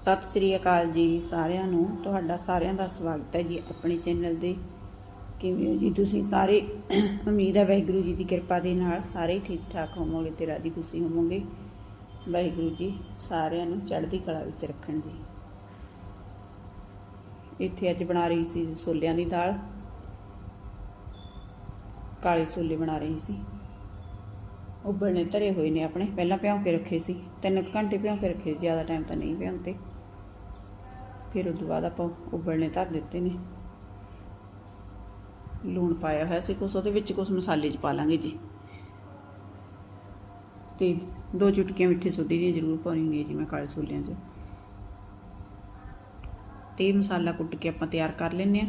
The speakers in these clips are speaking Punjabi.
ਸਤਿ ਸ੍ਰੀ ਅਕਾਲ ਜੀ ਸਾਰਿਆਂ ਨੂੰ। ਤੁਹਾਡਾ ਸਾਰਿਆਂ ਦਾ ਸਵਾਗਤ ਹੈ ਜੀ ਆਪਣੇ ਚੈਨਲ ਦੇ ਕਿਵੇਂ ਹੋ ਜੀ ਤੁਸੀਂ ਸਾਰੇ? ਉਮੀਦ ਹੈ ਵਾਹਿਗੁਰੂ ਜੀ ਦੀ ਕਿਰਪਾ ਦੇ ਨਾਲ ਸਾਰੇ ਠੀਕ ਠਾਕ ਹੋਵੋਗੇ ਤੇ ਰਾਜੀ ਖੁਸ਼ੀ ਹੋਵੋਗੇ। ਵਾਹਿਗੁਰੂ ਜੀ ਸਾਰਿਆਂ ਨੂੰ ਚੜ੍ਹਦੀ ਕਲਾ ਵਿੱਚ ਰੱਖਣ ਜੀ। ਇੱਥੇ ਅੱਜ ਬਣਾ ਰਹੀ ਸੀ ਛੋਲਿਆਂ ਦੀ ਦਾਲ। ਕਾਲੇ ਛੋਲੇ ਬਣਾ ਰਹੀ ਸੀ। ਉਬਲਣੇ ਧਰੇ ਹੋਏ ਨੇ ਆਪਣੇ। ਪਹਿਲਾਂ ਭਿਉਂ ਕੇ ਰੱਖੇ ਸੀ। ਤਿੰਨ ਕੁ ਘੰਟੇ ਭਿਉਂ ਕੇ ਰੱਖੇ, ਜ਼ਿਆਦਾ ਟਾਈਮ ਤਾਂ ਨਹੀਂ ਭਿਉਂਤੇ ਫਿਰ ਉਸ ਤੋਂ ਬਾਅਦ ਆਪਾਂ ਉਬਲਣੇ ਧਰ ਦਿੱਤੇ ਨੇ। ਲੂਣ ਪਾਇਆ ਹੋਇਆ ਸੀ ਕੁਛ, ਉਹਦੇ ਵਿੱਚ ਕੁਛ ਮਸਾਲੇ ਚ ਪਾ ਲਾਂਗੇ ਜੀ। ਤੇ ਦੋ ਚੁਟਕੀਆਂ ਮਿੱਠੀ ਸੋਡੀ ਦੀਆਂ ਜ਼ਰੂਰ ਪਾਉਣੀ ਹੁੰਦੀ ਜੀ ਮੈਂ ਕਾਲੇ ਛੋਲਿਆਂ 'ਚ। ਤੇ ਇਹ ਮਸਾਲਾ ਕੁੱਟ ਕੇ ਆਪਾਂ ਤਿਆਰ ਕਰ ਲੈਂਦੇ ਆ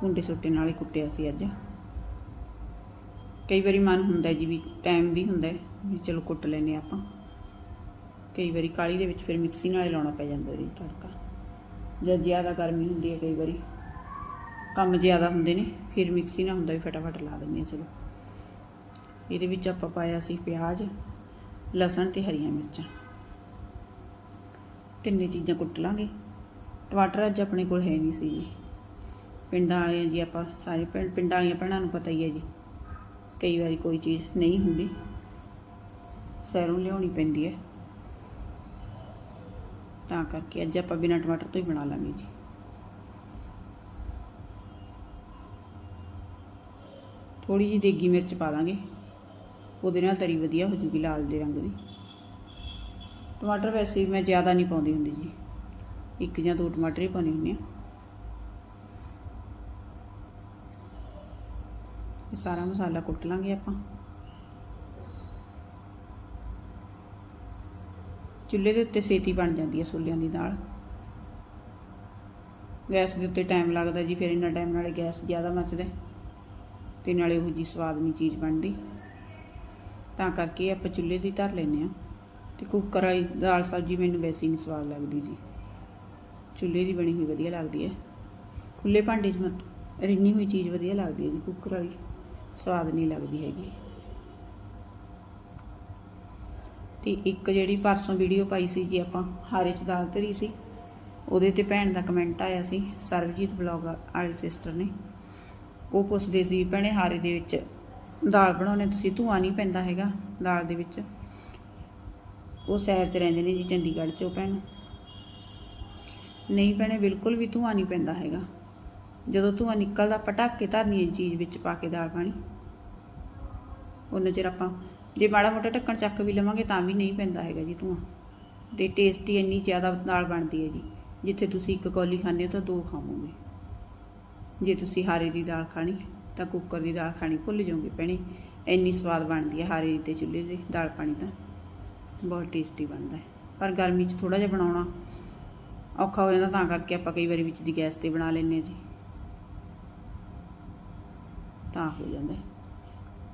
ਕੁੰਡੇ ਸੋਟੇ ਨਾਲ ਹੀ ਕੁੱਟਿਆ ਸੀ ਅੱਜ। ਕਈ ਵਾਰੀ ਮਨ ਹੁੰਦਾ ਜੀ ਵੀ ਟਾਈਮ ਵੀ ਹੁੰਦਾ ਵੀ ਚਲੋ ਕੁੱਟ ਲੈਨੇ ਆਪਾਂ। ਕਈ ਵਾਰੀ ਕਾਲੀ ਦੇ ਵਿੱਚ ਫਿਰ ਮਿਕਸੀ ਨਾਲ ਹੀ ਲਾਉਣਾ ਪੈ ਜਾਂਦਾ ਜੀ ਤੜਕਾ। ਜਦ ਜ਼ਿਆਦਾ ਗਰਮੀ ਹੁੰਦੀ ਹੈ ਕਈ ਵਾਰੀ। ਕੰਮ ਜ਼ਿਆਦਾ ਹੁੰਦੇ ਨੇ, ਫਿਰ ਮਿਕਸੀ ਨਾਲ ਹੁੰਦਾ ਵੀ ਫਟਾਫਟ ਲਾ ਦਿੰਦੇ ਹਾਂ, ਚਲੋ। ਇਹਦੇ ਵਿੱਚ ਆਪਾਂ ਪਾਇਆ ਸੀ ਪਿਆਜ਼, ਲਸਣ ਤੇ ਹਰੀਆਂ ਮਿਰਚਾਂ। ਤਿੰਨੇ ਚੀਜ਼ਾਂ ਕੁੱਟ ਲਾਂਗੇ। ਟਮਾਟਰ ਅੱਜ ਆਪਣੇ ਕੋਲ ਹੈ ਨਹੀਂ ਸੀ ਜੀ। ਪਿੰਡਾਂ ਵਾਲੇ ਜੀ ਆਪਾਂ ਸਾਰੇ ਪਿੰਡ ਪਿੰਡਾਂ ਵਾਲੀਆਂ ਭੈਣਾਂ ਨੂੰ ਪਤਾ ਹੀ ਹੈ ਜੀ। ਕਈ ਵਾਰੀ ਕੋਈ ਚੀਜ਼ ਨਹੀਂ ਹੁੰਦੀ। ਸੈਰੋਂ ਲਿਆਉਣੀ ਪੈਂਦੀ ਹੈ। ਤਾਂ ਕਰਕੇ ਅੱਜ ਆਪਾਂ ਬਿਨਾਂ ਟਮਾਟਰ ਤੋਂ ਹੀ ਬਣਾ ਲਾਂਗੇ ਜੀ। ਥੋੜੀ ਜਿਹੀ ਦੇਗੀ ਮਿਰਚ ਪਾ ਦਾਂਗੇ ਉਹਦੇ ਨਾਲ ਤਰੀ ਵਧੀਆ ਹੋ ਜੂਗੀ ਲਾਲ ਦੇ ਰੰਗ ਦੀ। ਟਮਾਟਰ ਵੈਸੇ ਵੀ ਮੈਂ ਜ਼ਿਆਦਾ ਨਹੀਂ ਪਾਉਂਦੀ ਹੁੰਦੀ ਜੀ। ਇੱਕ ਜਾਂ ਦੋ ਟਮਾਟਰ ਹੀ ਪਾਉਣੇ ਹੁੰਦੇ ਆ ਇਹ ਸਾਰਾ ਮਸਾਲਾ ਕੁੱਟ ਲਾਂਗੇ ਆਪਾਂ। ਚੁੱਲ੍ਹੇ ਦੇ ਉੱਤੇ ਸੇਤੀ ਬਣ ਜਾਂਦੀ ਹੈ ਛੋਲਿਆਂ ਦੀ ਦਾਲ। ਗੈਸ ਦੇ ਉੱਤੇ ਟਾਈਮ ਲੱਗਦਾ ਜੀ, ਫਿਰ ਇੰਨਾ ਟਾਈਮ ਨਾਲੇ ਗੈਸ ਜ਼ਿਆਦਾ ਮੱਚਦਾ ਤੇ ਨਾਲੇ ਉਹ ਜੀ ਸਵਾਦ ਨਹੀਂ ਚੀਜ਼ ਬਣਦੀ। ਤਾਂ ਕਰਕੇ ਆਪਾਂ ਚੁੱਲ੍ਹੇ ਦੀ ਧਰ ਲੈਨੇ ਆ ਤੇ ਕੁੱਕਰ ਵਾਲੀ ਦਾਲ ਸਬਜ਼ੀ ਮੈਨੂੰ ਵੈਸੇ ਨਹੀਂ ਸਵਾਦ ਲੱਗਦੀ ਜੀ। ਚੁੱਲ੍ਹੇ ਦੀ ਬਣੀ ਹੋਈ ਵਧੀਆ ਲੱਗਦੀ ਹੈ। ਖੁੱਲੇ ਭਾਂਡੇ 'ਚ ਮਤ ਰਿੰਨੀ ਹੋਈ ਚੀਜ਼ ਵਧੀਆ ਲੱਗਦੀ ਹੈ ਜੀ ਕੁੱਕਰ ਵਾਲੀ। ਸਵਾਦ ਨਹੀਂ ਲੱਗਦੀ ਹੈਗੀ। ਤੇ ਇੱਕ ਜਿਹੜੀ ਪਰਸੋਂ ਵੀਡੀਓ ਪਾਈ ਸੀ ਜੀ ਆਪਾਂ, ਹਾਰੇ 'ਚ ਦਾਲ ਧਰੀ ਸੀ, ਉਹਦੇ ਤੇ ਭੈਣ ਦਾ ਕਮੈਂਟ ਆਇਆ ਸੀ, ਸਰਬਜੀਤ ਬਲੌਗ ਵਾਲੀ ਸਿਸਟਰ ਨੇ। ਉਹ ਪੁੱਛਦੇ ਸੀ, ਭੈਣੇ ਹਾਰੇ ਦੇ ਵਿੱਚ ਦਾਲ ਬਣਾਉਣੇ ਤੁਸੀਂ? ਧੂਆਂ ਨਹੀਂ ਪੈਂਦਾ ਹੈਗਾ ਦਾਲ ਦੇ ਵਿੱਚ? ਉਹ ਸੈਰ 'ਚ ਰਹਿੰਦੇ ਨੇ ਜੀ, ਚੰਡੀਗੜ੍ਹ 'ਚ ਉਹ ਭੈਣ। ਨਹੀਂ ਭੈਣੇ, ਬਿਲਕੁਲ ਵੀ ਧੂਆਂ ਨਹੀਂ ਪੈਂਦਾ ਹੈਗਾ। ਜਦੋਂ ਧੂਆਂ ਨਿਕਲਦਾ, ਪਟਾਕੇ ਧਰਨੀ ਚੀਜ਼ ਵਿੱਚ ਪਾ ਕੇ ਦਾਲ ਪਾਣੀ। ਉਹਨਾਂ ਚਿਰ ਆਪਾਂ, ਜੇ ਮਾੜਾ ਮੋਟਾ ਢੱਕਣ ਚੱਕ ਵੀ ਲਵਾਂਗੇ ਤਾਂ ਵੀ ਨਹੀਂ ਪੈਂਦਾ ਹੈਗਾ ਜੀ ਧੂਆਂ। ਤੇ ਟੇਸਟੀ ਇੰਨੀ ਜ਼ਿਆਦਾ ਦਾਲ ਬਣਦੀ ਹੈ ਜੀ। ਜਿੱਥੇ ਤੁਸੀਂ ਇੱਕ ਕੌਲੀ ਖਾਂਦੇ ਹੋ ਤਾਂ ਦੋ ਖਾਵੋਗੇ। ਜੇ ਤੁਸੀਂ ਹਾਰੇ ਦੀ ਦਾਲ ਖਾਣੀ, ਤਾਂ ਕੁੱਕਰ ਦੀ ਦਾਲ ਖਾਣੀ ਭੁੱਲ ਜਾਓਗੇ ਭੈਣੇ। ਇੰਨੀ ਸਵਾਦ ਬਣਦੀ ਹੈ ਹਾਰੇ ਤੇ ਚੁੱਲ੍ਹੇ ਦੀ ਦਾਲ ਪਾਣੀ ਤਾਂ। ਬਹੁਤ ਟੇਸਟੀ ਬਣਦਾ ਹੈ। ਪਰ ਗਰਮੀ 'ਚ ਥੋੜਾ ਜਿਹਾ ਬਣਾਉਣਾ ਔਖਾ ਹੋ ਜਾਂਦਾ ਤਾਂ ਕਰਕੇ ਆਪਾਂ ਕਈ ਵਾਰੀ ਵਿੱਚ ਦੀ ਗੈਸ ਤੇ ਬਣਾ ਲੈਂਦੇ ਹਾਂ ਜੀ। ਤਾਂ ਹੋ ਜਾਂਦਾ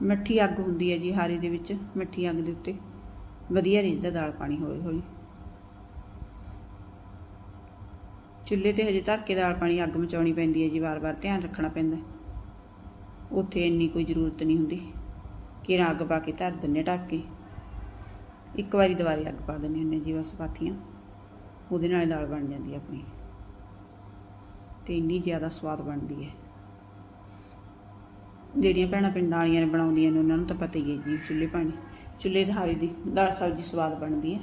ਮਿੱਠੀ ਅੱਗ ਹੁੰਦੀ ਹੈ ਜੀ ਹਾਰੇ ਦੇ ਵਿੱਚ, ਮਿੱਠੀ ਅੱਗ ਦੇ ਉੱਤੇ। ਵਧੀਆ ਰਿੱਝਦਾ ਦਾਲ ਪਾਣੀ ਹੋਏ ਹੋਈ ਚੁੱਲ੍ਹੇ ਤੇ ਹਜੇ ਧਰ ਕੇ ਦਾਲ ਪਾਣੀ ਅੱਗ ਮਚਾਉਣੀ ਪੈਂਦੀ ਹੈ ਜੀ, ਵਾਰ-ਵਾਰ ਧਿਆਨ ਰੱਖਣਾ ਪੈਂਦਾ ਉੱਥੇ ਇੰਨੀ ਕੋਈ ਜ਼ਰੂਰਤ ਨਹੀਂ ਹੁੰਦੀ। ਕਿ ਅੱਗ ਪਾ ਕੇ ਧਰ ਦਿੰਨੇ ਢੱਕ ਕੇ। ਇੱਕ ਵਾਰੀ ਦੁਬਾਰੇ ਅੱਗ ਪਾ ਦਿੰਦੇ ਹੁੰਦੇ ਜੀ, ਬਸ ਪਾਥੀਆਂ। ਉਹਦੇ ਨਾਲ ਦਾਲ ਬਣ ਜਾਂਦੀ ਆਪਣੀ। ਤੇ ਇੰਨੀ ਜ਼ਿਆਦਾ ਸਵਾਦ ਬਣਦੀ ਹੈ। ਜਿਹੜੀਆਂ ਭੈਣਾਂ ਪਿੰਡਾਂ ਵਾਲੀਆਂ ਨੇ ਬਣਾਉਂਦੀਆਂ ਨੇ, ਉਹਨਾਂ ਨੂੰ ਤਾਂ ਪਤਾ ਹੀ ਹੈ ਜੀ, ਚੁੱਲ੍ਹੇ ਪਾਣੀ। ਚੁੱਲ੍ਹੇ ਦੇ ਹਾਰੇ ਦੀ ਦਾਲ ਸਬਜ਼ੀ ਸਵਾਦ ਬਣਦੀ ਹੈ।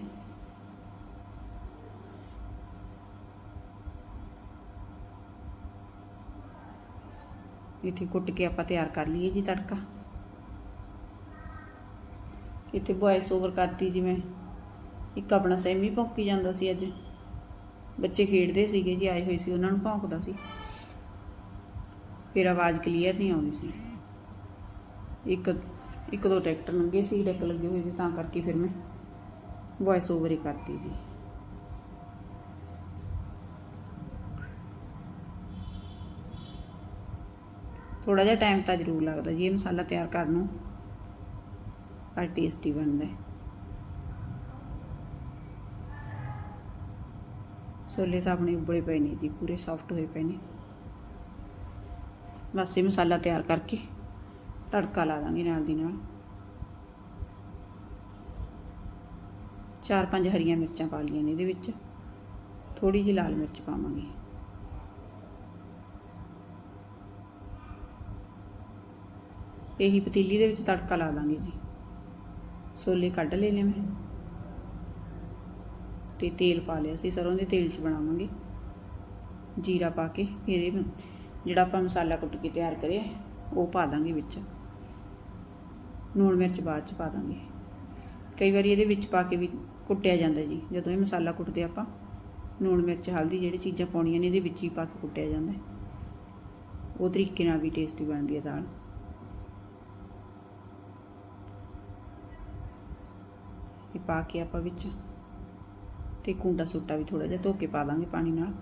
ਇੱਥੇ ਕੁੱਟ ਕੇ ਆਪਾਂ ਤਿਆਰ ਕਰ ਲਈਏ ਜੀ ਤੜਕਾ। ਇੱਥੇ ਵੌਇਸ ਓਵਰ ਕਰਤੀ ਜਿਵੇਂ। ਇੱਕ ਆਪਣਾ ਸੈਮੀ ਭੌਂਕੀ ਜਾਂਦਾ ਸੀ ਅੱਜ। ਬੱਚੇ ਖੇਡਦੇ ਸੀਗੇ ਜੀ, ਆਏ ਹੋਏ ਸੀ, ਉਹਨਾਂ ਨੂੰ ਭੌਂਕਦਾ ਸੀ। ਫਿਰ ਆਵਾਜ਼ ਕਲੀਅਰ ਨਹੀਂ ਆਉਂਦੀ ਸੀ। ਇੱਕ ਇੱਕ ਦੋ ਟਰੈਕਟਰ ਲੰਘੇ ਸੀ ਡੈਕ ਲੱਗੇ ਹੋਏ ਸੀ, ਤਾਂ ਕਰਕੇ ਫਿਰ ਮੈਂ ਵੌਇਸ ਓਵਰ ਹੀ ਕਰਤੀ ਜੀ। ਥੋੜਾ ਜਿਹਾ ਟਾਈਮ ਤਾਂ ਜ਼ਰੂਰ ਲੱਗਦਾ ਜੀ, ਇਹ ਮਸਾਲਾ ਤਿਆਰ ਕਰਨ ਨੂੰ, ਪਰ ਟੇਸਟੀ ਬਣਦਾ ਹੈ। ਛੋਲੇ ਤਾਂ ਆਪਣੇ ਉਬਲੇ ਪਏ ਨੇ ਜੀ, ਪੂਰੇ ਸੌਫਟ ਹੋਏ ਪਏ ਨੇ। ਬਸ ਇਹ ਮਸਾਲਾ ਤਿਆਰ ਕਰਕੇ ਤੜਕਾ ਲਾ ਦਾਂਗੇ ਨਾਲ ਦੀ ਨਾਲ। ਚਾਰ ਪੰਜ ਹਰੀਆਂ ਮਿਰਚਾਂ ਪਾ ਲਈਆਂ ਨੇ ਇਹਦੇ ਵਿੱਚ। ਥੋੜੀ ਜਿਹੀ ਲਾਲ ਮਿਰਚ ਪਾਵਾਂਗੇ। ਇਹੀ ਪਤੀਲੀ ਦੇ ਵਿੱਚ ਤੜਕਾ ਲਾ ਦਾਂਗੇ ਜੀ। ਛੋਲੇ ਕੱਢ ਲਏ ਨੇ ਮੈਂ। ਤੇ ਤੇਲ ਪਾ ਲਿਆ ਸੀ ਸਰੋਂ ਦੇ ਤੇਲ 'ਚ ਬਣਾਵਾਂਗੇ। ਜੀਰਾ ਪਾ ਕੇ ਫਿਰ ਇਹ ਜਿਹੜਾ ਆਪਾਂ ਮਸਾਲਾ ਕੁੱਟ ਕੇ ਤਿਆਰ ਕਰਿਆ, ਉਹ ਪਾ ਦਾਂਗੇ ਵਿੱਚ। ਲੂਣ ਮਿਰਚ ਬਾਅਦ 'ਚ ਪਾ ਦਾਂਗੇ। ਕਈ ਵਾਰੀ ਇਹਦੇ ਵਿੱਚ ਪਾ ਕੇ ਵੀ ਕੁੱਟਿਆ ਜਾਂਦਾ ਜੀ। ਜਦੋਂ ਇਹ ਮਸਾਲਾ ਕੁੱਟਦੇ ਆਪਾਂ ਲੂਣ ਮਿਰਚ, ਹਲਦੀ ਜਿਹੜੀ ਚੀਜ਼ਾਂ ਪਾਉਣੀਆਂ ਨੇ, ਇਹਦੇ ਵਿੱਚ ਹੀ ਪਾ ਕੇ ਕੁੱਟਿਆ ਜਾਂਦਾ ਉਹ ਤਰੀਕੇ ਨਾਲ ਵੀ ਟੇਸਟੀ ਬਣਦੀ ਹੈ ਦਾਲ। ਇਹ ਪਾ ਕੇ ਆਪਾਂ ਵਿੱਚ ਤੇ ਕੁੰਡਾ ਸੁੱਟਾ ਵੀ ਥੋੜਾ ਜਿਹਾ ਧੋ ਕੇ ਪਾ ਦਾਂਗੇ ਪਾਣੀ ਨਾਲ।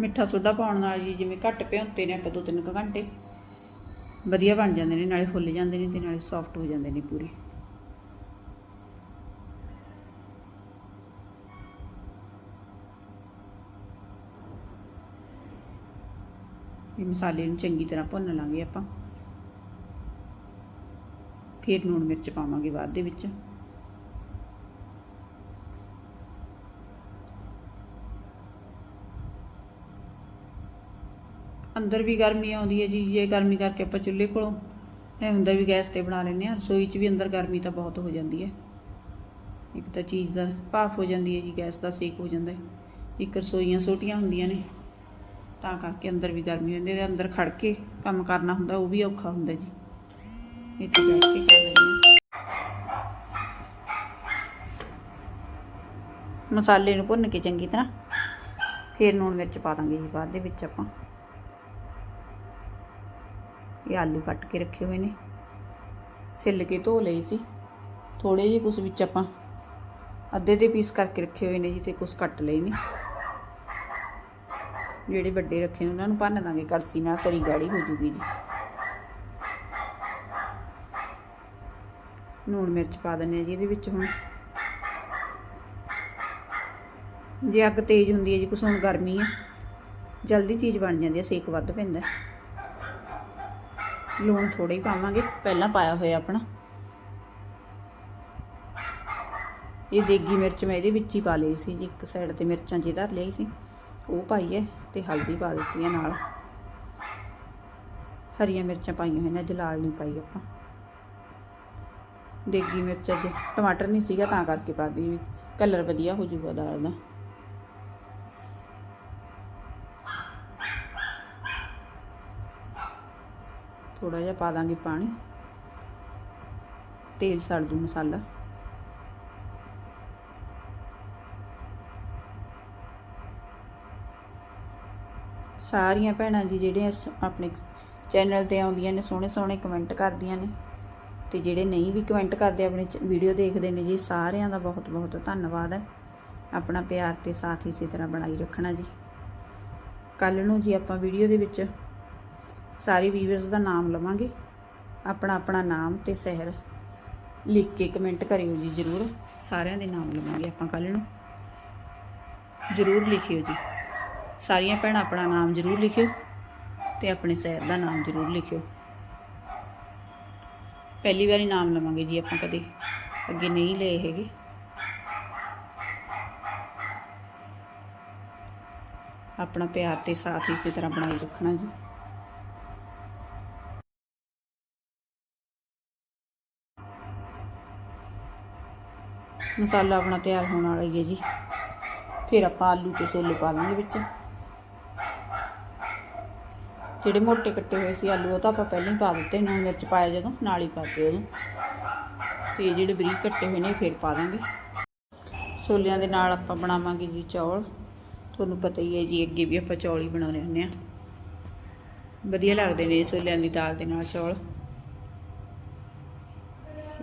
ਮਿੱਠਾ ਸੋਡਾ ਪਾਉਣ ਨਾਲ ਜੀ ਜਿਵੇਂ ਘੱਟ ਭਿਉਂਤੇ ਨੇ, ਆਪਾਂ ਦੋ ਤਿੰਨ ਕੁ ਘੰਟੇ। ਵਧੀਆ ਬਣ ਜਾਂਦੇ ਨੇ, ਨਾਲੇ ਫੁੱਲ ਜਾਂਦੇ ਨੇ ਤੇ ਨਾਲੇ ਸੌਫਟ ਹੋ ਜਾਂਦੇ ਨੇ ਪੂਰੇ। ਇਹ ਮਸਾਲੇ ਨੂੰ ਚੰਗੀ ਤਰ੍ਹਾਂ ਭੁੰਨ ਲਾਂਗੇ ਆਪਾਂ। ਫਿਰ ਲੂਣ ਮਿਰਚ ਪਾਵਾਂਗੇ ਬਾਅਦ ਦੇ ਵਿੱਚ। ਅੰਦਰ ਵੀ ਗਰਮੀ ਆਉਂਦੀ ਹੈ ਜੀ, ਜੇ ਗਰਮੀ ਕਰਕੇ ਆਪਾਂ ਚੁੱਲ੍ਹੇ ਕੋਲੋਂ ਇਹ ਹੁੰਦਾ ਵੀ ਗੈਸ ਤੇ ਬਣਾ ਲੈਂਦੇ ਆ ਰਸੋਈ 'ਚ ਵੀ ਅੰਦਰ ਗਰਮੀ ਤਾਂ ਬਹੁਤ ਹੋ ਜਾਂਦੀ ਹੈ। ਇੱਕ ਤਾਂ ਚੀਜ਼ ਦਾ ਭਾਫ ਹੋ ਜਾਂਦੀ ਹੈ ਜੀ, ਗੈਸ ਦਾ ਸੇਕ ਹੋ ਜਾਂਦਾ ਹੈ। ਇੱਕ ਰਸੋਈਆਂ ਛੋਟੀਆਂ ਹੁੰਦੀਆਂ ਨੇ, ਤਾਂ ਕਰਕੇ ਅੰਦਰ ਵੀ ਗਰਮੀ ਹੁੰਦੀ ਹੈ ਅੰਦਰ ਖੜ ਕੇ ਕੰਮ ਕਰਨਾ ਹੁੰਦਾ, ਉਹ ਵੀ ਔਖਾ ਹੁੰਦਾ ਜੀ। ਇੱਥੇ ਬੈਠ ਕੇ ਕਰ ਲੈਂਦੇ ਮਸਾਲੇ ਨੂੰ ਭੁੰਨ ਕੇ ਚੰਗੀ ਤਰ੍ਹਾਂ, ਫਿਰ ਲੂਣ ਮਿਰਚ ਪਾ ਦਾਂਗੇ ਜੀ, ਬਾਅਦ ਦੇ ਵਿੱਚ ਆਪਾਂ। ਇਹ ਆਲੂ ਕੱਟ ਕੇ ਰੱਖੇ ਹੋਏ ਨੇ। ਸਿੱਲ ਕੇ ਧੋ ਲਏ ਸੀ। ਥੋੜੇ ਜਿਹੇ ਕੁਝ ਵਿੱਚ ਆਪਾਂ ਅੱਧੇ ਦੇ ਪੀਸ ਕਰਕੇ ਰੱਖੇ ਹੋਏ ਨੇ ਜੀ ਤੇ ਕੁਝ ਕੱਟ ਲਏ ਨੇ। ਜਿਹੜੇ ਵੱਡੇ ਰੱਖੇ ਨੇ, ਉਹਨਾਂ ਨੂੰ ਭੰਨ ਦਾਂਗੇ। ਕੜਸੀ ਨਾਲ ਤਰੀ ਗਾੜੀ ਹੋ ਜੂਗੀ ਜੀ। ਲੂਣ ਮਿਰਚ ਪਾ ਦਿੰਨੇ ਆ ਜੀ ਇਹਦੇ ਵਿੱਚ ਹੁਣ। ਜੇ ਅੱਗ ਤੇਜ਼ ਹੁੰਦੀ ਹੈ ਜੀ, ਕੁਛ ਹੁਣ ਗਰਮੀ ਆ ਜਲਦੀ ਚੀਜ਼ ਬਣ ਜਾਂਦੀ ਹੈ, ਸੇਕ ਵੱਧ ਪੈਂਦਾ ਲੂਣ ਥੋੜਾ ਹੀ ਪਾਵਾਂਗੇ, ਪਹਿਲਾਂ ਪਾਇਆ ਹੋਇਆ ਆਪਣਾ। ਇਹ ਦੇਗੀ ਮਿਰਚ ਮੈਂ ਇਹਦੇ ਵਿੱਚ ਹੀ ਪਾ ਲਈ ਸੀ ਜੀ, ਇੱਕ ਸਾਈਡ ਤੇ ਮਿਰਚਾਂ ਜੇ ਧਰ ਲਈ ਸੀ। ਉਹ ਪਾਈ ਹੈ ਤੇ ਹਲਦੀ ਪਾ ਦਿੱਤੀ ਹੈ ਨਾਲ। ਹਰੀਆਂ ਮਿਰਚਾਂ ਪਾਈਆਂ ਹੋਈਆਂ ਨੇ ਜਲਾਲ ਨਹੀਂ ਪਾਈ ਆਪਾਂ। ਦੇਗੀ ਮਿਰਚ ਅੱਜ ਟਮਾਟਰ ਨਹੀਂ ਸੀਗਾ, ਤਾਂ ਕਰਕੇ ਪਾ ਦੀ ਵੀ। ਕਲਰ ਵਧੀਆ ਹੋ ਜਾਊਗਾ ਦਾਲ ਦਾ। ਥੋੜਾ ਜਿਹਾ ਪਾ ਦਾਂਗੇ ਪਾਣੀ। ਤੇਲ ਸੜ ਦੂ ਮਸਾਲਾ। ਸਾਰੀਆਂ ਭੈਣਾਂ ਜੀ ਜਿਹੜੇ ਆਪਣੇ ਚੈਨਲ ਤੇ ਆਉਂਦੀਆਂ ਨੇ, ਸੋਹਣੇ ਸੋਹਣੇ ਕਮੈਂਟ ਕਰਦੀਆਂ ਨੇ ਤੇ ਜਿਹੜੇ ਨਹੀਂ ਵੀ ਕਮੈਂਟ ਕਰਦੇ, ਆਪਣੇ ਵੀਡੀਓ ਦੇਖਦੇ ਨੇ ਜੀ, ਸਾਰਿਆਂ ਦਾ ਬਹੁਤ ਬਹੁਤ ਧੰਨਵਾਦ ਹੈ। ਆਪਣਾ ਪਿਆਰ ਤੇ ਸਾਥ ਇਸੇ ਤਰ੍ਹਾਂ ਬਣਾਈ ਰੱਖਣਾ ਜੀ। ਕੱਲ ਨੂੰ ਜੀ ਆਪਾਂ ਵੀਡੀਓ ਦੇ ਵਿੱਚ ਸਾਰੇ ਵੀਵਰਸ ਦਾ ਨਾਮ ਲਵਾਂਗੇ। ਆਪਣਾ ਆਪਣਾ ਨਾਮ ਤੇ ਸ਼ਹਿਰ ਲਿਖ ਕੇ ਕਮੈਂਟ ਕਰਿਓ ਜੀ, ਜਰੂਰ। ਸਾਰਿਆਂ ਦੇ ਨਾਮ ਲਵਾਂਗੇ ਆਪਾਂ ਕੱਲ ਨੂੰ। ਜਰੂਰ ਲਿਖਿਓ ਜੀ। ਸਾਰੀਆਂ ਭੈਣਾਂ ਆਪਣਾ ਨਾਮ ਜਰੂਰ ਲਿਖਿਓ ਤੇ ਆਪਣੇ ਸ਼ਹਿਰ ਦਾ ਨਾਮ ਜਰੂਰ ਲਿਖਿਓ। ਪਹਿਲੀ ਵਾਰੀ ਨਾਮ ਲਵਾਂਗੇ ਜੀ ਆਪਾਂ ਕਦੇ। ਅੱਗੇ ਨਹੀਂ ਲਏ ਹੈਗੇ। ਆਪਣਾ ਪਿਆਰ ਤੇ ਸਾਥ ਇਸੇ ਤਰ੍ਹਾਂ ਬਣਾਈ ਰੱਖਣਾ ਜੀ। ਮਸਾਲਾ ਆਪਣਾ ਤਿਆਰ ਹੋਣ ਵਾਲਾ ਹੀ ਹੈ ਜੀ। ਫਿਰ ਆਪਾਂ ਆਲੂ ਤੇ ਛੋਲੇ ਪਾ ਦਾਂਗੇ ਵਿੱਚ। ਜਿਹੜੇ ਮੋਟੇ ਕੱਟੇ ਹੋਏ ਸੀ ਆਲੂ, ਉਹ ਤਾਂ ਆਪਾਂ ਪਹਿਲਾਂ ਹੀ ਪਾ ਦਿੱਤੇ ਨੂਨ ਮਿਰਚ ਪਾਇਆ ਜਦੋਂ, ਨਾਲ ਹੀ ਪਾ ਦਿਓ ਉਹਨੂੰ। ਤੇ ਜਿਹੜੇ ਬਰੀਕ ਕੱਟੇ ਹੋਏ ਨੇ ਫਿਰ ਪਾ ਦਾਂਗੇ। ਛੋਲਿਆਂ ਦੇ ਨਾਲ ਆਪਾਂ ਬਣਾਵਾਂਗੇ ਜੀ ਚੌਲ। ਤੁਹਾਨੂੰ ਪਤਾ ਹੀ ਹੈ ਜੀ, ਅੱਗੇ ਵੀ ਆਪਾਂ ਚੌਲ ਹੀ ਬਣਾਉਣੇ ਹੁੰਦੇ ਆ। ਵਧੀਆ ਲੱਗਦੇ ਨੇ ਛੋਲਿਆਂ ਦੀ ਦਾਲ ਦੇ ਨਾਲ ਚੌਲ।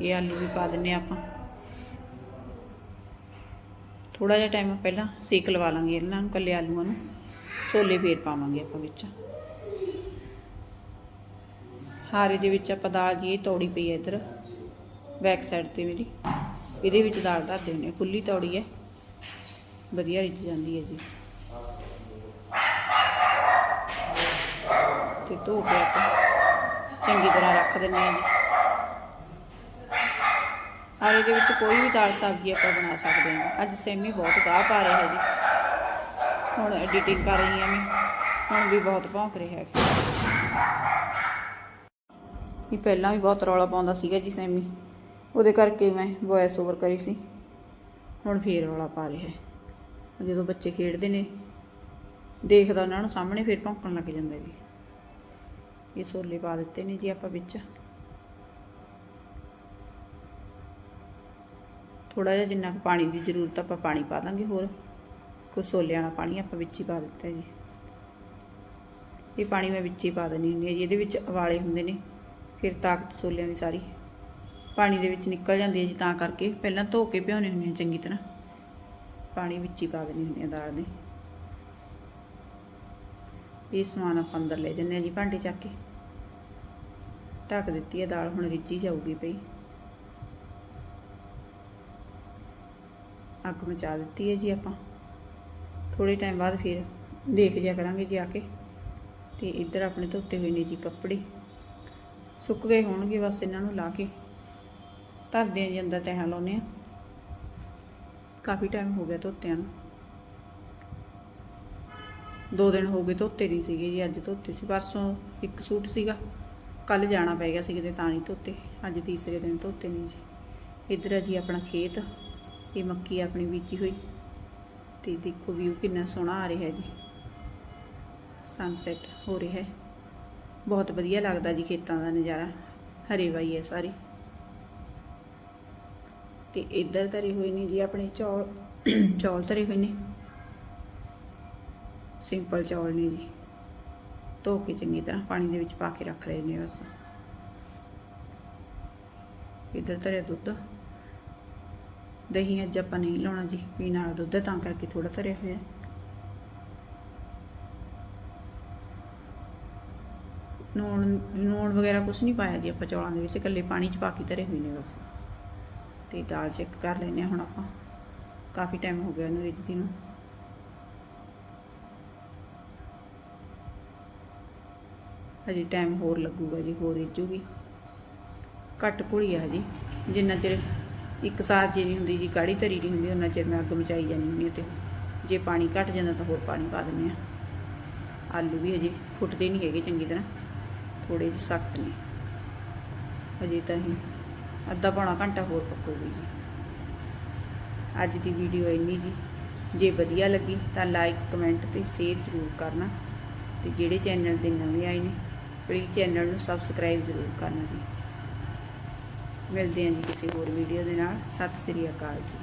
ਇਹ ਆਲੂ ਵੀ ਪਾ ਦਿੰਨੇ ਆ ਆਪਾਂ। ਥੋੜਾ ਜਿਹਾ ਟਾਈਮ ਪਹਿਲਾਂ ਸੇਕ ਲਵਾ ਲਾਂਗੇ ਇਹਨਾਂ ਨੂੰ, ਕੱਲੇ ਆਲੂਆਂ ਨੂੰ। ਛੋਲੇ ਫੇਰ ਪਾਵਾਂਗੇ ਆਪਾਂ ਵਿੱਚ। ਹਾਰੇ ਦੇ ਵਿੱਚ ਆਪਾਂ ਦਾਲ ਜੀ, ਇਹ ਤੌੜੀ ਪਈ ਹੈ ਇੱਧਰ। ਬੈਕ ਸਾਈਡ ਤੇ ਮੇਰੀ। ਇਹਦੇ ਵਿੱਚ ਦਾਲ ਧਰ ਦੇਣੀ ਖੁੱਲੀ ਤੌੜੀ ਹੈ। ਵਧੀਆ ਰਿੱਝ ਜਾਂਦੀ ਹੈ ਜੀ। ਤੇ ਧੋ ਕੇ ਆਪਾਂ ਚੰਗੀ ਤਰ੍ਹਾਂ ਰੱਖ ਦਿੰਦੇ ਹਾਂ ਜੀ। ਔਰ ਇਹਦੇ ਵਿੱਚ ਕੋਈ ਵੀ ਦਾਲ ਸਬਜ਼ੀ ਆਪਾਂ ਬਣਾ ਸਕਦੇ ਹਾਂ। ਅੱਜ ਸੇਮੀ ਬਹੁਤ ਗਾਹ ਪਾ ਰਿਹਾ ਹੈ ਜੀ ਹੁਣ ਐਡੀਟਿੰਗ ਕਰ ਰਹੀ ਹਾਂ ਮੈਂ। ਹੁਣ ਵੀ ਬਹੁਤ ਭੌਂਕ ਰਿਹਾ ਹੈ ਇਹ ਪਹਿਲਾਂ ਵੀ ਬਹੁਤ ਰੌਲਾ ਪਾਉਂਦਾ ਸੀਗਾ ਜੀ ਸੈਮੀ। ਉਹਦੇ ਕਰਕੇ ਮੈਂ ਵੌਇਸ ਓਵਰ ਕਰੀ ਸੀ। ਹੁਣ ਫੇਰ ਰੌਲਾ ਪਾ ਰਿਹਾ ਹੈ। ਜਦੋਂ ਬੱਚੇ ਖੇਡਦੇ ਨੇ, ਦੇਖਦਾ ਉਹਨਾਂ ਨੂੰ ਸਾਹਮਣੇ ਫੇਰ ਭੌਂਕਣ ਲੱਗ ਜਾਂਦਾ ਜੀ। ਇਹ ਛੋਲੇ ਪਾ ਦਿੱਤੇ ਨੇ ਜੀ ਆਪਾਂ ਵਿੱਚ। ਥੋੜਾ ਜਿਹਾ ਜਿੰਨਾ ਕੁ ਪਾਣੀ ਦੀ ਜ਼ਰੂਰਤ ਆਪਾਂ ਪਾਣੀ ਪਾ ਦਾਂਗੇ ਹੋਰ। ਕੁਝ ਛੋਲਿਆਂ ਵਾਲਾ ਪਾਣੀ ਆਪਾਂ ਵਿੱਚ ਹੀ ਪਾ ਦਿੱਤਾ ਜੀ। ਇਹ ਪਾਣੀ ਮੈਂ ਵਿੱਚ ਹੀ ਪਾ ਦਿੰਦੀ ਹੁੰਦੀ ਹਾਂ ਜੀ, ਇਹਦੇ ਵਿੱਚ ਉਬਾਲੇ ਹੁੰਦੇ ਨੇ, ਫਿਰ ਤਾਕਤ ਛੋਲਿਆਂ ਦੀ ਸਾਰੀ। ਪਾਣੀ ਦੇ ਵਿੱਚ ਨਿਕਲ ਜਾਂਦੀ ਹੈ ਜੀ ਤਾਂ ਕਰਕੇ, ਪਹਿਲਾਂ ਧੋ ਕੇ ਭਿਉਣੇ ਹੁੰਦੇ ਆ ਚੰਗੀ ਤਰ੍ਹਾਂ। ਪਾਣੀ ਵਿੱਚ ਹੀ ਪਾ ਦੇਣੀ ਹੁੰਦੀ ਆ ਦਾਲ ਦੇ। ਇਹ ਸਮਾਨ ਆਪਾਂ ਅੰਦਰ ਲੈ ਜੰਨੇ ਆ ਜੀ ਭਾਂਡੇ ਚੱਕ ਕੇ। ਢੱਕ ਦਿੱਤੀ ਹੈ ਦਾਲ, ਹੁਣ ਰਿੱਝੀ ਜਾਊਗੀ ਪਈ। ਅੱਗ ਮਚਾ ਦਿੱਤੀ ਹੈ ਜੀ ਆਪਾਂ। ਥੋੜੇ ਟਾਈਮ ਬਾਅਦ ਫਿਰ ਦੇਖ ਜਿਆ ਕਰਾਂਗੇ ਜੀ ਆ ਕੇ। ਤੇ ਇੱਧਰ ਆਪਣੇ ਧੋਤੇ ਹੋਏ ਨੇ ਜੀ ਕੱਪੜੇ। ਸੁੱਕ ਗਏ ਹੋਣਗੇ ਬਸ ਇਹਨਾਂ ਨੂੰ ਲਾ ਕੇ। ਧਰਦੇ ਆ ਜੀ ਅੰਦਰ ਤਹਾਂ ਲਾਉਨੇ ਆ ਕਾਫੀ ਟਾਈਮ ਹੋ ਗਿਆ ਧੋਤਿਆਂ ਨੂੰ। ਦੋ ਦਿਨ ਹੋ ਗਏ ਧੋਤੇ ਨਹੀਂ ਸੀਗੇ ਜੀ, ਅੱਜ ਧੋਤੇ ਸੀ। ਪਰਸੋਂ ਇੱਕ ਸੂਟ ਸੀਗਾ। ਕੱਲ ਜਾਣਾ ਪੈ ਗਿਆ ਸੀ ਕਿਤੇ ਤਾਂ ਨਹੀਂ ਧੋਤੇ। ਅੱਜ ਤੀਸਰੇ ਦਿਨ ਧੋਤੇ ਨਹੀਂ ਜੀ। ਇੱਧਰ ਆ ਜੀ ਆਪਣਾ ਖੇਤ। ਇਹ ਮੱਕੀ ਆਪਣੀ ਬੀਜੀ ਹੋਈ। ਤੇ ਦੇਖੋ ਵਿਊ ਕਿੰਨਾ ਸੋਹਣਾ ਆ ਰਿਹਾ ਜੀ। ਸਨਸੈਟ ਹੋ ਰਿਹਾ। ਹੈ ਬਹੁਤ ਵਧੀਆ ਲੱਗਦਾ ਜੀ ਖੇਤਾਂ ਦਾ ਨਜ਼ਾਰਾ। ਹਰੇ ਵਾਈ ਹੈ ਸਾਰੀ। ਤੇ ਇੱਧਰ ਧਰੇ ਹੋਏ ਨੇ ਜੀ ਆਪਣੇ ਚੌਲ। ਚੌਲ ਧਰੇ ਹੋਏ ਨੇ। ਸਿੰਪਲ ਚੌਲ ਨੇ ਜੀ। ਧੋ ਕੇ ਚੰਗੀ ਤਰ੍ਹਾਂ ਪਾਣੀ ਦੇ ਵਿੱਚ ਪਾ ਕੇ ਰੱਖ ਰਹੇ ਨੇ ਬਸ। ਇੱਧਰ ਧਰਿਆ ਦੁੱਧ। ਦਹੀਂ ਅੱਜ ਆਪਾਂ ਨਹੀਂ ਲਾਉਣਾ ਜੀ ਪੀਣ ਵਾਲਾ ਦੁੱਧ ਹੈ, ਤਾਂ ਕਰਕੇ ਥੋੜਾ ਧਰਿਆ ਹੋਇਆ ਨੂਣ ਨੂਣ ਵਗੈਰਾ ਕੁਝ ਨਹੀਂ ਪਾਇਆ ਜੀ ਆਪਾਂ ਚੌਲਾਂ ਦੇ ਵਿੱਚ ਇਕੱਲੇ ਪਾਣੀ ਚ ਪਾ ਕੇ ਧਰੇ ਹੋਏ ਨੇ ਬਸ। ਤੇ ਦਾਲ ਚੈੱਕ ਕਰ ਲੈਨੇ ਆ ਹੁਣ ਆਪਾਂ। ਕਾਫੀ ਟਾਈਮ ਹੋ ਗਿਆ ਇਹਨੂੰ ਰਿੱਝਦੀ ਨੂੰ। ਹਜੇ ਟਾਈਮ ਹੋਰ ਲੱਗੂਗਾ ਜੀ ਹੋਰ ਰਿੱਝੂਗੀ। ਘੱਟ ਘੁਲੀ ਆ ਜੀ ਜਿੰਨਾ ਚਿਰ ਇੱਕ ਸਾਰ ਜੇ ਨਹੀਂ ਹੁੰਦੀ ਜੀ ਕਾੜੀ ਧਰੀ ਨਹੀਂ ਹੁੰਦੀ, ਉਹਨਾਂ ਚਿਰ ਮੈਂ ਅੱਗ ਮਚਾਈ ਜਾਂਦੀ ਹੁੰਦੀ ਹਾਂ ਤੇ ਜੇ ਪਾਣੀ ਘਟ ਜਾਂਦਾ ਤਾਂ ਹੋਰ ਪਾਣੀ ਪਾ ਦਿੰਦੇ ਆ ਆਲੂ ਵੀ ਹਜੇ ਫੁੱਟਦੇ ਨਹੀਂ ਹੈਗੇ ਚੰਗੀ ਤਰ੍ਹਾਂ ਥੋੜੇ ਜਿਹੇ ਸਖਤ ਨੇ। ਹਜੇ ਤਾਂ ਹੀ ਅੱਧਾ ਪੌਣਾ ਘੰਟਾ ਹੋਰ ਪੱਕੂਗੀ ਜੀ। ਅੱਜ ਦੀ ਵੀਡੀਓ ਇੰਨੀ ਜੀ। ਜੇ ਵਧੀਆ ਲੱਗੀ ਤਾਂ ਲਾਈਕ ਕਮੈਂਟ ਤੇ ਸ਼ੇਅਰ ਜ਼ਰੂਰ ਕਰਨਾ ਤੇ ਜਿਹੜੇ ਚੈਨਲ ਦੇ ਨਵੇਂ ਆਏ ਨੇ ਪਲੀਜ਼ ਚੈਨਲ ਨੂੰ ਸਬਸਕ੍ਰਾਈਬ ਜ਼ਰੂਰ ਕਰਨਾ ਜੀ। ਮਿਲਦੇ ਹਾਂ ਜੀ ਕਿਸੇ ਹੋਰ ਵੀਡੀਓ ਦੇ ਨਾਲ। ਸਤਿ ਸ੍ਰੀ ਅਕਾਲ ਜੀ।